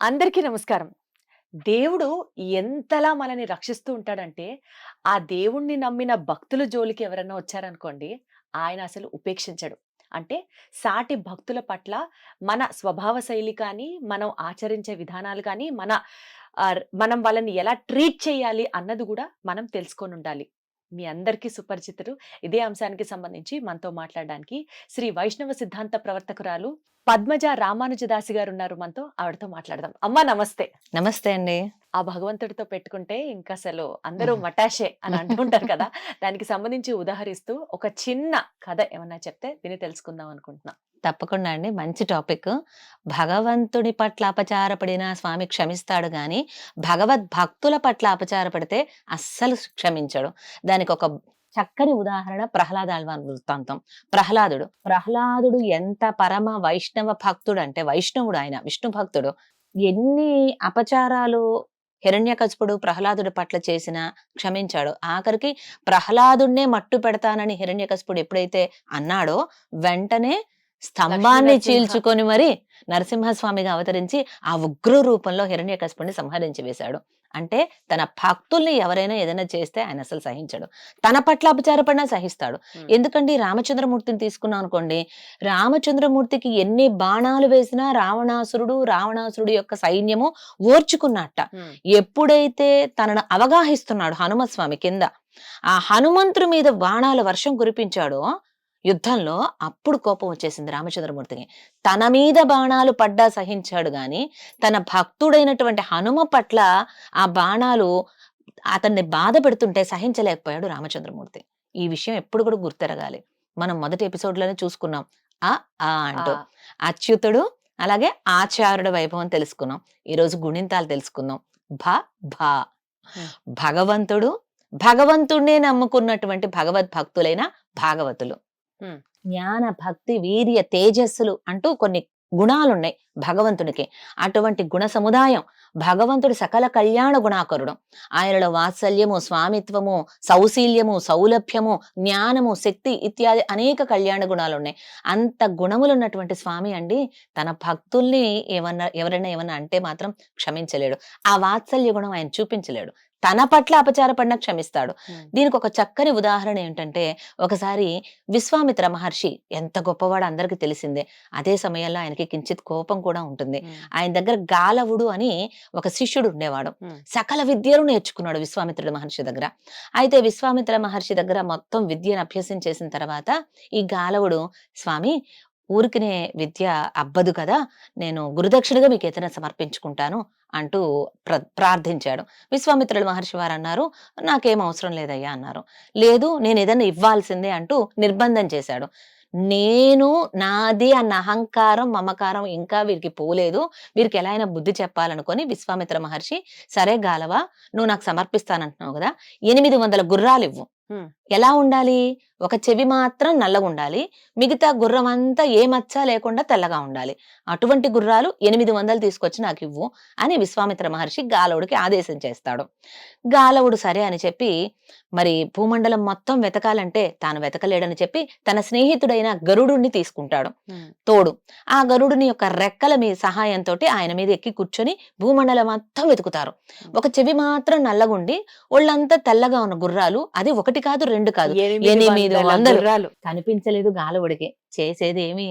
అందరికీ నమస్కారం. దేవుడు ఎంతలా మనని రక్షిస్తూ ఉంటాడంటే, ఆ దేవుణ్ణి నమ్మిన భక్తుల జోలికి ఎవరన్నా వచ్చారనుకోండి, ఆయన అసలు ఉపేక్షించడు. అంటే సాటి భక్తుల పట్ల మన స్వభావ శైలి కానీ, మనం ఆచరించే విధానాలు కానీ, మన మనం వాళ్ళని ఎలా ట్రీట్ చేయాలి అన్నది కూడా మనం తెలుసుకొని ఉండాలి మీ అందరికీ సుపరిచితులు. ఇదే అంశానికి సంబంధించి మనతో మాట్లాడడానికి శ్రీ వైష్ణవ సిద్ధాంత ప్రవర్తకురాలు పద్మజ రామానుజదాసి గారున్నారు మనతో. ఆవిడతో మాట్లాడదాం. అమ్మా నమస్తే. నమస్తే అండి. ఆ భగవంతుడితో పెట్టుకుంటే ఇంకసలు అందరూ హుహు. మటాషే అని అంటూ ఉంటారు కదా! దానికి సంబంధించి ఉదాహరిస్తూ ఒక చిన్న కథ ఏమన్నా చెప్తే విని తెలుసుకుందాం అనుకుంటున్నా. తప్పకుండా అండి. మంచి టాపిక్. భగవంతుడి పట్ల అపచారపడిన స్వామి క్షమిస్తాడు గానీ, భగవద్భక్తుల పట్ల అపచారపడితే అస్సలు క్షమించడు. దానికొక చక్కని ఉదాహరణ ప్రహ్లాదాళ్వాన్ వృత్తాంతం. ప్రహ్లాదుడు. ప్రహ్లాదుడు ఎంత పరమ వైష్ణవ భక్తుడంటే వైష్ణవుడు ఆయన. విష్ణు భక్తుడు. ఎన్ని అపచారాలు హిరణ్యకశపుడు ప్రహ్లాదుడి పట్ల చేసిన క్షమించాడు. ఆఖరికి ప్రహ్లాదుడినే మట్టు పెడతానని హిరణ్యకశపుడు ఎప్పుడైతే అన్నాడో, వెంటనే స్తంభాన్ని. చీల్చుకొని మరి నరసింహస్వామిగా అవతరించి ఆ ఉగ్ర రూపంలో హిరణ్యకశిపుడిని సంహరించి వేశాడు. అంటే తన భక్తుల్ని ఎవరైనా ఏదైనా చేస్తే ఆయన అసలు సహించడు. తన పట్ల అపచారపడినా సహిస్తాడు. ఎందుకండి రామచంద్రమూర్తిని తీసుకున్నాం అనుకోండి. రామచంద్రమూర్తికి ఎన్ని బాణాలు వేసినా రావణాసురుడు, రావణాసురుడు యొక్క సైన్యము ఓర్చుకున్నట్ట. ఎప్పుడైతే తనను అవగాహిస్తున్నాడు హనుమస్వామి కింద, ఆ హనుమంతుడి మీద బాణాల వర్షం కురిపించాడో యుద్ధంలో అప్పుడు కోపం వచ్చేసింది రామచంద్రమూర్తికి. తన మీద బాణాలు పడ్డా సహించాడు గాని, తన భక్తుడైనటువంటి హనుమ పట్ల ఆ బాణాలు అతన్ని బాధ పెడుతుంటే సహించలేకపోయాడు రామచంద్రమూర్తి. ఈ విషయం ఎప్పుడు కూడా గుర్తెరగాలి. మనం మొదటి ఎపిసోడ్‌లోనే చూసుకున్నాం. అ, ఆ అంటూ. ఆ! అచ్యుతుడు అలాగే ఆచార్యుడి వైభవం తెలుసుకున్నాం. ఈరోజు గుణింతాలు తెలుసుకుందాం. భ, భ. భగవంతుడు, భగవంతుడినే నమ్ముకున్నటువంటి భగవద్భక్తులైన భాగవతులు. జ్ఞాన, భక్తి, వీర్య, తేజస్సులు అంటూ కొన్ని గుణాలున్నాయి భగవంతునికి. అటువంటి గుణ సముదాయం. భగవంతుడు సకల కళ్యాణ గుణాకరుడు. ఆయనలో వాత్సల్యము, స్వామిత్వము, సౌశీల్యము, సౌలభ్యము, జ్ఞానము, శక్తి ఇత్యాది అనేక కళ్యాణ గుణాలున్నాయి. అంత గుణములున్నటువంటి స్వామి అండి తన భక్తుల్ని ఏమన్నా ఎవరైనా ఏమన్నా అంటే మాత్రం క్షమించలేడు. ఆ వాత్సల్య గుణం ఆయన చూపించలేడు. తన పట్ల అపచారపడినా క్షమిస్తాడు. హ్మ్. దీనికొక చక్కని ఉదాహరణ ఏంటంటే, ఒకసారి విశ్వామిత్ర మహర్షి ఎంత గొప్పవాడో అందరికీ తెలిసిందే. అదే సమయంలో ఆయనకి కించిత్ కోపం కూడా ఉంటుంది. ఆయన దగ్గర గాలవుడు అని ఒక శిష్యుడు ఉండేవాడు. సకల విద్యలు నేర్చుకున్నాడు విశ్వామిత్రుడు మహర్షి దగ్గర. అయితే విశ్వామిత్ర మహర్షి దగ్గర మొత్తం విద్యను అభ్యసించేసిన తర్వాత ఈ గాలవుడు స్వామి ఊరికినే విద్య అబ్బదు కదా! నేను గురుదక్షిణగా మీకు ఏదైనా సమర్పించుకుంటాను అంటూ ప్ర ప్రార్థించాడు. విశ్వామిత్రుడు మహర్షి వారు అన్నారు నాకేం అవసరం లేదయ్యా అన్నారు. లేదు నేను ఏదైనా ఇవ్వాల్సిందే అంటూ నిర్బంధం చేశాడు. నేను నాది అన్న అహంకారం, మమకారం ఇంకా వీరికి పోలేదు. వీరికి ఎలా అయినా బుద్ధి చెప్పాలనుకొని విశ్వామిత్ర మహర్షి, సరే గాలవా నువ్వు నాకు సమర్పిస్తానంటున్నావు కదా ఎనిమిది వందల గుర్రాలు ఇవ్వు ఎలా ఉండాలి? ఒక చెవి మాత్రం నల్లగుండాలి. మిగతా గుర్రమంతా ఏ మచ్చ లేకుండా తెల్లగా ఉండాలి. అటువంటి గుర్రాలు 800 తీసుకొచ్చి నాకివ్వు అని విశ్వామిత్ర మహర్షి గాలవుడికి ఆదేశం చేస్తాడు. గాలవుడు సరే అని చెప్పి మరి భూమండలం మొత్తం వెతకాలంటే తాను వెతకలేడని చెప్పి తన స్నేహితుడైన గరుడుని తీసుకుంటాడు. తోడు. ఆ గరుడుని యొక్క రెక్కల మీ సహాయంతోటి ఆయన మీద ఎక్కి కూర్చొని భూమండలం మొత్తం వెతుకుతారు. ఒక చెవి మాత్రం నల్లగుండి ఒళ్ళంతా తెల్లగా ఉన్న గుర్రాలు అది ఒకటి కాదు, రెండు కాదు. 800 800 గుర్రాలు. కనిపించలేదు గాలవుడికి. చేసేది ఏమీ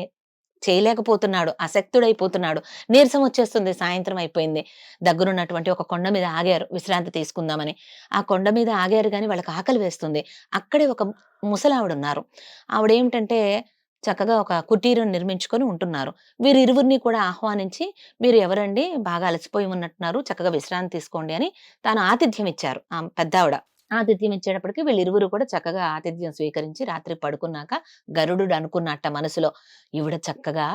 చేయలేకపోతున్నాడు. అశక్తుడైపోతున్నాడు. నీరసం వచ్చేస్తుంది. సాయంత్రం అయిపోయింది. దగ్గరున్నటువంటి ఒక కొండ మీద ఆగారు విశ్రాంతి తీసుకుందామని. ఆ కొండ మీద ఆగారు గాని వాళ్ళకి ఆకలి వేస్తుంది. అక్కడే ఒక ముసలావిడున్నారు. ఆవిడేమిటంటే చక్కగా ఒక కుటీరం నిర్మించుకొని ఉంటున్నారు. వీరిరువురిని కూడా ఆహ్వానించి మీరు ఎవరండి బాగా అలసిపోయి ఉన్నట్టున్నారు. చక్కగా విశ్రాంతి తీసుకోండి అని తాను ఆతిథ్యం ఇచ్చారు. ఆ పెద్దావిడ. ఆతిథ్యం ఇచ్చేటప్పటికి వీళ్ళిరువురు కూడా చక్కగా ఆతిథ్యం స్వీకరించి రాత్రి పడుకున్నాక గరుడు అనుకున్నట్ట మనసులో ఈవిడ చక్కగా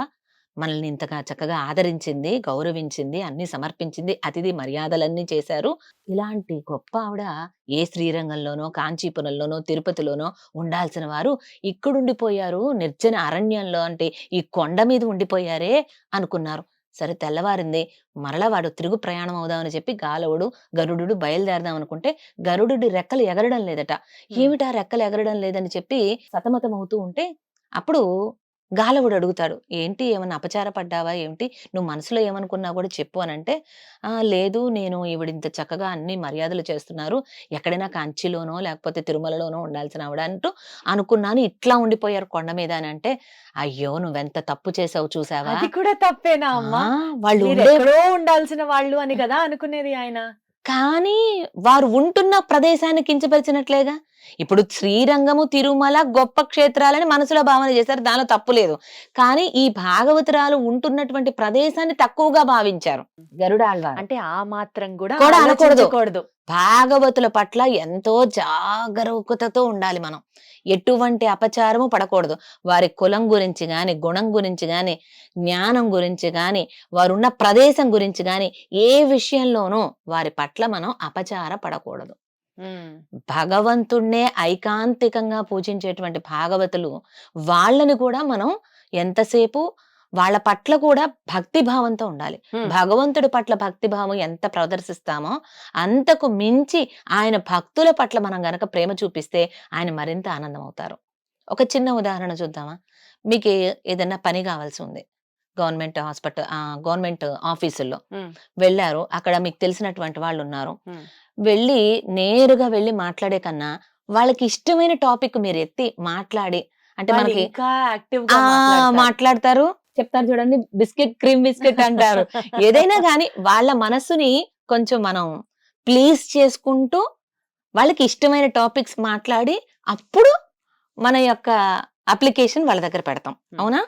మనల్ని ఇంతగా చక్కగా ఆదరించింది, గౌరవించింది, అన్ని సమర్పించింది, అతిథి మర్యాదలన్నీ చేశారు. ఇలాంటి గొప్ప ఆవిడ ఏ శ్రీరంగంలోనో, కాంచీపురంలోనో, తిరుపతిలోనో ఉండాల్సిన వారు ఇక్కడుండిపోయారు. నిర్జన అరణ్యంలో అంటే ఈ కొండ మీద ఉండిపోయారే అనుకున్నారు. సరే తెల్లవారింది. మరలా వాడు తిరుగు ప్రయాణం అవుదామని చెప్పి గాలవుడు, గరుడుడు బయలుదేరదాం అనుకుంటే గరుడుడి రెక్కలు ఎగరడం లేదట. ఏమిటా రెక్కలు ఎగరడం లేదని చెప్పి సతమతమవుతూ ఉంటే అప్పుడు గాలవుడు అడుగుతాడు. ఏంటి? ఏమన్నా అపచార పడ్డావా ఏమిటి నువ్వు మనసులో ఏమనుకున్నా కూడా చెప్పు అని అంటే "ఆ, లేదు. నేను ఈవిడ ఇంత చక్కగా అన్ని మర్యాదలు చేస్తున్నారు. ఎక్కడైనా కంచిలోనో లేకపోతే తిరుమలలోనో ఉండాల్సిన ఆవిడ అంటూ అనుకున్నాను. ఇట్లా ఉండిపోయారు కొండ మీద అని అంటే అయ్యో! నువ్వెంత తప్పు చేసావు చూసావా? అది కూడా తప్పేనా అమ్మా? వాళ్ళు ఉండాల్సిన వాళ్ళు అని కదా అనుకునేది ఆయన. కానీ వారు ఉంటున్న ప్రదేశాన్ని కించపరిచినట్లేగా? ఇప్పుడు శ్రీరంగము తిరుమల గొప్ప క్షేత్రాలని మనసులో భావన చేశారు. దానిలో తప్పు లేదు. కానీ ఈ భాగవతురాలు ఉంటున్నటువంటి ప్రదేశాన్ని తక్కువగా భావించారు. గరుడ ఆళ్వారు అంటే ఆ మాత్రం కూడా కూడా అనకూడదు. భాగవతుల పట్ల ఎంతో జాగరూకతతో ఉండాలి మనం. ఎటువంటి అపచారము పడకూడదు. వారి కులం గురించి గాని గుణం గురించి గాని జ్ఞానం గురించి గాని వారున్న ప్రదేశం గురించి గాని ఏ విషయంలోనూ వారి పట్ల మనం అపచార పడకూడదు. భగవంతుణ్ణే ఐకాంతికంగా పూజించేటువంటి భాగవతులు వాళ్ళని కూడా మనం ఎంతసేపు వాళ్ళ పట్ల కూడా భక్తి భావంతో ఉండాలి. భగవంతుడి పట్ల భక్తి భావం ఎంత ప్రదర్శిస్తామో అంతకు మించి ఆయన భక్తుల పట్ల మనం గనక ప్రేమ చూపిస్తే ఆయన మరింత ఆనందం అవుతారు ఒక చిన్న ఉదాహరణ చూద్దామా మీకు ఏదైనా పని కావాల్సి ఉంది గవర్నమెంట్ హాస్పిటల్ గవర్నమెంట్ ఆఫీసుల్లో. వెళ్ళారు అక్కడ మీకు తెలిసినటువంటి వాళ్ళు ఉన్నారు. వెళ్ళి నేరుగా వెళ్ళి మాట్లాడే కన్నా వాళ్ళకి ఇష్టమైన టాపిక్ మీరు ఎత్తి మాట్లాడి అంటే మనకి మాట్లాడతారు. చెప్తారు చూడండి బిస్కెట్ క్రీమ్ బిస్కెట్ అంటారు. ఏదైనా కానీ వాళ్ళ మనసుని కొంచెం మనం ప్లీజ్ చేసుకుంటూ వాళ్ళకి ఇష్టమైన టాపిక్స్ మాట్లాడి అప్పుడు మన యొక్క అప్లికేషన్ వాళ్ళ దగ్గర పెడతాం. అవునా.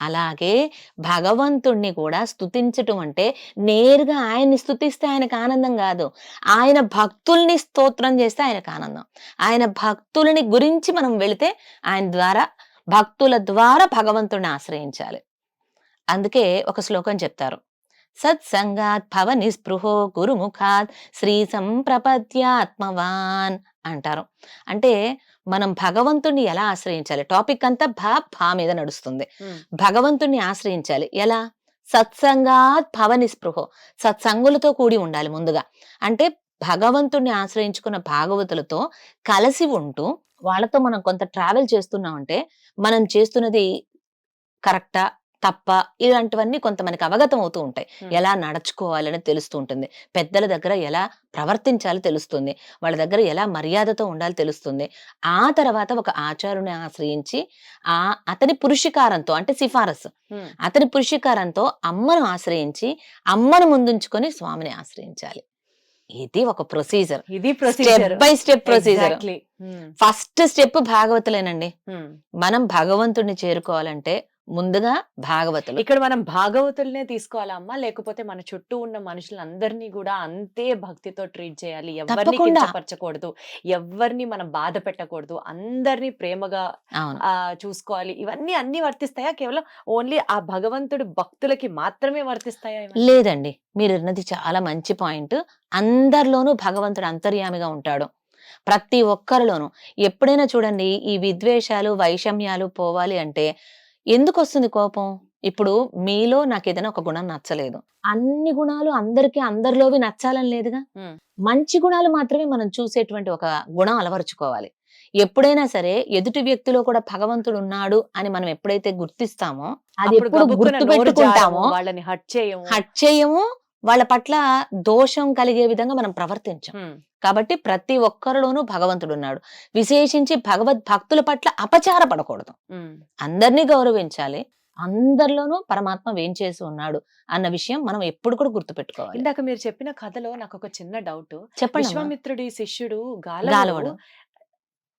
అలాగే భగవంతుణ్ణి కూడా స్తుతించటం అంటే నేరుగా ఆయన్ని స్తుతిస్తే ఆయనకు ఆనందం కాదు. ఆయన భక్తుల్ని స్తోత్రం చేస్తే ఆయనకు ఆనందం. ఆయన భక్తులని గురించి మనం వెళితే ఆయన ద్వారా భక్తుల ద్వారా భగవంతుణ్ణి ఆశ్రయించాలి. అందుకే ఒక శ్లోకం చెప్తారు. సత్సంగాత్ భవ నిస్పృహో గురుముఖాత్ శ్రీ సంప్రపద్యాత్మవాన్ అంటారు. అంటే మనం భగవంతుణ్ణి ఎలా ఆశ్రయించాలి? టాపిక్ అంతా భా భా మీద నడుస్తుంది. భగవంతుణ్ణి ఆశ్రయించాలి. ఎలా? సత్సంగాత్ భవ నిస్పృహో సత్సంగులతో కూడి ఉండాలి ముందుగా. అంటే భగవంతుణ్ణి ఆశ్రయించుకున్న భాగవతులతో కలిసి ఉంటూ వాళ్ళతో మనం కొంత ట్రావెల్ చేస్తున్నామంటే మనం చేస్తున్నది కరెక్టా? తప్ప ఇలాంటివన్నీ కొంత మనకి అవగతం అవుతూ ఉంటాయి. ఎలా నడుచుకోవాలని తెలుస్తూ ఉంటుంది. పెద్దల దగ్గర ఎలా ప్రవర్తించాలో తెలుస్తుంది. వాళ్ళ దగ్గర ఎలా మర్యాదతో ఉండాలో తెలుస్తుంది. ఆ తర్వాత ఒక ఆచారుని ఆశ్రయించి ఆ అతని పురుషికారంతో అంటే సిఫారసు. అతని పురుషికారంతో అమ్మను ఆశ్రయించి అమ్మను ముందుంచుకొని స్వామిని ఆశ్రయించాలి. ఇది ఒక ప్రొసీజర్. ఇది step by step procedure. First step భాగవతులేనండి. మనం భగవంతుడిని చేరుకోవాలంటే ముందుగా భాగవతులు. ఇక్కడ మనం భాగవతుల్నే తీసుకోవాలా అమ్మా? లేకపోతే మన చుట్టూ ఉన్న మనుషులందరినీ కూడా అంతే భక్తితో ట్రీట్ చేయాలి. ఎవరిని. కించపరచకూడదు ఎవరిని మనం బాధ పెట్టకూడదు అందరినీ ప్రేమగా చూసుకోవాలి. ఇవన్నీ అన్ని వర్తిస్తాయా? కేవలం ఓన్లీ ఆ భగవంతుడు భక్తులకి మాత్రమే వర్తిస్తాయా? లేదండి. మీరు అన్నది చాలా మంచి పాయింట్. అందరిలోనూ భగవంతుడు అంతర్యామిగా ఉంటాడు. ప్రతి ఒక్కరిలోనూ. ఎప్పుడైనా చూడండి ఈ విద్వేషాలు వైషమ్యాలు పోవాలి అంటే ఎందుకు వస్తుంది కోపం? ఇప్పుడు మీలో నాకు ఏదైనా ఒక గుణం నచ్చలేదు. అన్ని గుణాలు అందరికీ అందరిలోవి నచ్చాలని లేదుగా. మంచి గుణాలు మాత్రమే మనం చూసేటువంటి ఒక గుణం అలవరుచుకోవాలి. ఎప్పుడైనా సరే ఎదుటి వ్యక్తిలో కూడా భగవంతుడు ఉన్నాడు అని మనం ఎప్పుడైతే గుర్తిస్తామో అది ఎప్పుడు గుర్తు పెట్టుకుంటామో వాళ్ళని హట్ చేయము. హట్ చేయము వాళ్ళ పట్ల దోషం కలిగే విధంగా మనం ప్రవర్తించం. కాబట్టి ప్రతి ఒక్కరిలోనూ భగవంతుడు ఉన్నాడు విశేషించి భగవద్ భక్తుల పట్ల అపచార పడకూడదు ఉమ్. అందరినీ గౌరవించాలి అందరిలోనూ పరమాత్మ వేంచేసి ఉన్నాడు అన్న విషయం మనం ఎప్పుడు కూడా గుర్తుపెట్టుకోవాలి ఇందాక మీరు చెప్పిన కథలో నాకు ఒక చిన్న డౌట్ చెప్పండి. విశ్వామిత్రుడి శిష్యుడు గాలవుడు.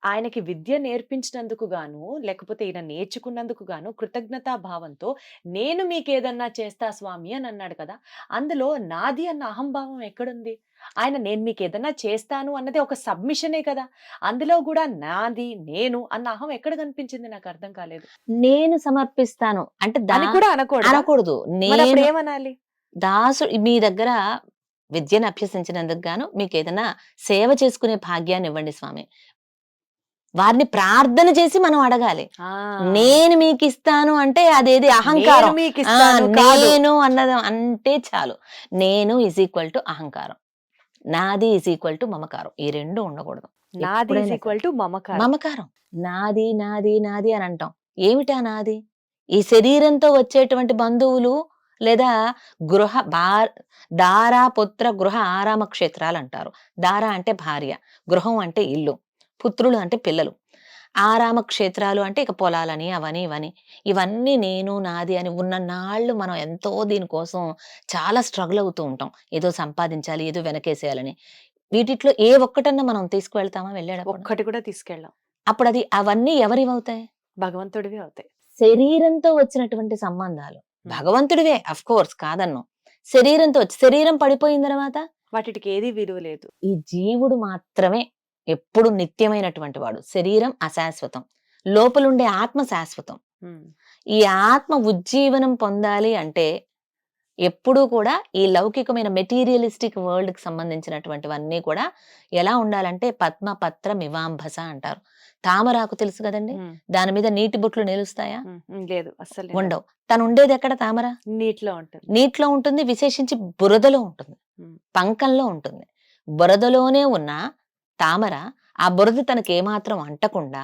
ఆయనకి విద్య నేర్పించినందుకు గాను లేకపోతే ఈయన నేర్చుకున్నందుకు గాను కృతజ్ఞతా భావంతో నేను మీకు ఏదన్నా చేస్తా స్వామి అని అన్నాడు కదా! అందులో నాది అన్న అహంభావం ఎక్కడుంది? ఆయన నేను మీకు ఏదన్నా చేస్తాను అన్నది ఒక సబ్మిషనే కదా! అందులో కూడా నాది నేను అన్న అహం ఎక్కడ కనిపించింది నాకు అర్థం కాలేదు. నేను సమర్పిస్తాను. అంటే దా- అని కూడా అనకూడదు? అనకూడదు. నేను ఏమనాలి? దాసు మీ దగ్గర విద్యను అభ్యసించినందుకు గాను మీకు ఏదైనా సేవ చేసుకునే భాగ్యాన్ని ఇవ్వండి స్వామి. వారిని ప్రార్థన చేసి మనం అడగాలి. నేను మీకు ఇస్తాను అంటే అదేది అహంకారం? నేను అన్నది అంటే చాలు. నేను ఈజ్ ఈక్వల్ టు అహంకారం. నాది ఈజ్ ఈక్వల్ టు మమకారం. ఈ రెండు ఉండకూడదు. నాది ఈజ్ ఈక్వల్ టు మమకారం. మమకారం. నాది నాది నాది అని అంటాం. ఏమిటా నాది? ఈ శరీరంతో వచ్చేటువంటి బంధువులు లేదా గృహ బా దారా పుత్ర గృహ ఆరామ క్షేత్రాలు అంటారు. దార అంటే భార్య గృహం అంటే ఇల్లు. పుత్రులు అంటే పిల్లలు. ఆరామ క్షేత్రాలు అంటే ఇక పొలాలని అవని ఇవని. ఇవన్నీ నేను నాది అని ఉన్న నాళ్ళు మనం ఎంతో దీనికోసం చాలా స్ట్రగుల్ అవుతూ ఉంటాం. ఏదో సంపాదించాలి ఏదో వెనకేసేయాలని. వీటిట్లో ఏ ఒక్కటన్నా మనం తీసుకువెళ్తామా వెళ్ళేటప్పుడు? ఒక్కటి కూడా తీసుకెళ్ళాం. అప్పుడు అది అవన్నీ ఎవరివి అవుతాయి? భగవంతుడివి అవుతాయి. శరీరంతో వచ్చినటువంటి సంబంధాలు. భగవంతుడివే అఫ్ కోర్స్ కాదన్ను. శరీరంతో శరీరం పడిపోయిన తర్వాత? వాటికి ఏది విలువ లేదు. ఈ జీవుడు మాత్రమే ఎప్పుడు నిత్యమైనటువంటి వాడు. శరీరం అశాశ్వతం. లోపలుండే ఆత్మ శాశ్వతం. ఈ ఆత్మ ఉజ్జీవనం పొందాలి అంటే ఎప్పుడూ కూడా ఈ లౌకికమైన మెటీరియలిస్టిక్ వరల్డ్కి సంబంధించినటువంటివన్నీ కూడా ఎలా ఉండాలంటే పద్మ పత్ర మివాంభస అంటారు. తామరాకు తెలుసు కదండి. దాని మీద నీటి బుట్లు నిలుస్తాయా. లేదు. అస్సలు లేదు. ఉండవు. తను ఉండేది ఎక్కడ తామర? నీటిలో ఉంటుంది. నీటిలో ఉంటుంది. విశేషించి బురదలో ఉంటుంది. పంకంలో ఉంటుంది. బురదలోనే ఉన్న తామర ఆ బురద తనకేమాత్రం అంటకుండా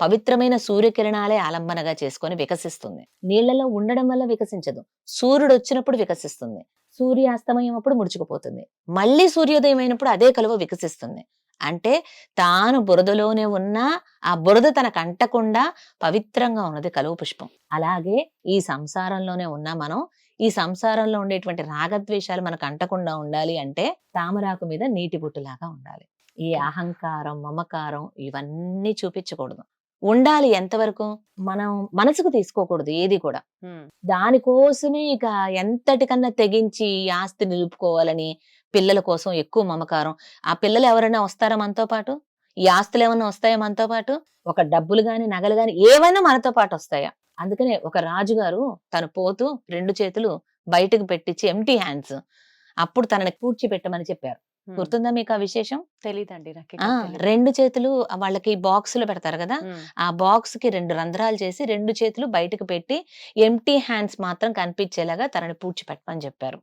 పవిత్రమైన సూర్యకిరణాలే ఆలంబనగా చేసుకొని వికసిస్తుంది. నీళ్ళలో ఉండడం వల్ల వికసించదు. సూర్యుడు వచ్చినప్పుడు వికసిస్తుంది. సూర్యాస్తమయం అప్పుడు ముడుచుకుపోతుంది. మళ్ళీ సూర్యోదయం అయినప్పుడు అదే కలువ వికసిస్తుంది. అంటే తాను బురదలోనే ఉన్నా ఆ బురద తనకు అంటకుండా పవిత్రంగా ఉన్నది కలువ పుష్పం. అలాగే ఈ సంసారంలోనే ఉన్నా మనం ఈ సంసారంలో ఉండేటువంటి రాగద్వేషాలు మనకు అంటకుండా ఉండాలి అంటే తామరాకు మీద నీటి బుట్టులాగా ఉండాలి. ఈ అహంకారం మమకారం ఇవన్నీ చూపించకూడదు. ఉండాలి ఎంతవరకు? మనం మనసుకు తీసుకోకూడదు ఏది కూడా. దానికోసమే ఇక ఎంతటికన్నా తెగించి ఈ ఆస్తి నిలుపుకోవాలని పిల్లల కోసం ఎక్కువ మమకారం. ఆ పిల్లలు ఎవరైనా వస్తారా మనతో పాటు? ఈ ఆస్తులు ఏమైనా వస్తాయా మనతో పాటు? ఒక డబ్బులు గాని నగలు గాని ఏవైనా మనతో పాటు వస్తాయా? అందుకనే ఒక రాజుగారు తను పోతూ రెండు చేతులు బయటకు పెట్టించి ఎంటీ హ్యాండ్స్ అప్పుడు తనని కూర్చిపెట్టమని చెప్పారు. గుర్తుందా మీకు ఆ విశేషం? ఆ రెండు చేతులు వాళ్ళకి బాక్సులు పెడతారు కదా ఆ బాక్స్కి రెండు రంధ్రాలు చేసి రెండు చేతులు బయటకు పెట్టి ఎంటీ హ్యాండ్స్ మాత్రం కనిపించేలాగా తనని పూడ్చిపెట్టమని చెప్పారు.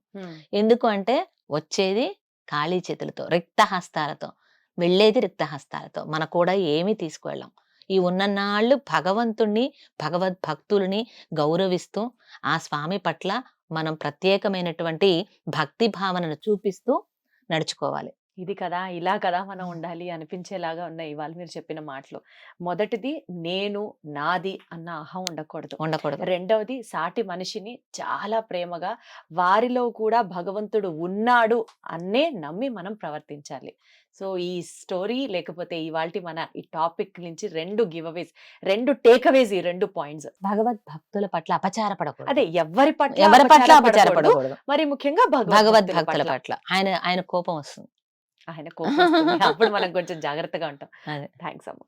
ఎందుకు అంటే వచ్చేది ఖాళీ చేతులతో రిక్త హస్తాలతో వెళ్ళేది రిక్త హస్తాలతో మన కూడా ఏమీ తీసుకువెళ్ళాం. ఈ ఉన్ననాళ్ళు భగవంతుణ్ణి భగవద్భక్తుల్ని గౌరవిస్తూ ఆ స్వామి పట్ల మనం ప్రత్యేకమైనటువంటి భక్తి భావనను చూపిస్తూ నడుచుకోవాలి. ఇది కదా ఇలా కదా మనం ఉండాలి అనిపించేలాగా ఉన్నాయి ఇవాళ మీరు చెప్పిన మాటలు. మొదటిది నేను నాది అన్న అహం ఉండకూడదు. ఉండకూడదు. రెండవది సాటి మనిషిని చాలా ప్రేమగా వారిలో కూడా భగవంతుడు ఉన్నాడు అన్నే నమ్మి మనం ప్రవర్తించాలి. సో ఈ స్టోరీ లేకపోతే ఇవాల్టి మన ఈ టాపిక్ నుంచి రెండు గివ్ అవేస్ రెండు టేక్ అవేస్ ఈ రెండు పాయింట్స్. భగవద్భక్తుల పట్ల అపచారపడకూడదు. అదే ఎవరి పట్ల ఎవరి పట్ల అపచారపడకూడదు, మరి ముఖ్యంగా భగవద్భక్తుల భగవద్భక్తుల పట్ల. ఆయన ఆయన కోపం వస్తుంది. ఆయన కోపం వస్తుంది. అప్పుడు మనం కొంచెం జాగ్రత్తగా ఉంటాం అదే. థ్యాంక్స్ అమ్మ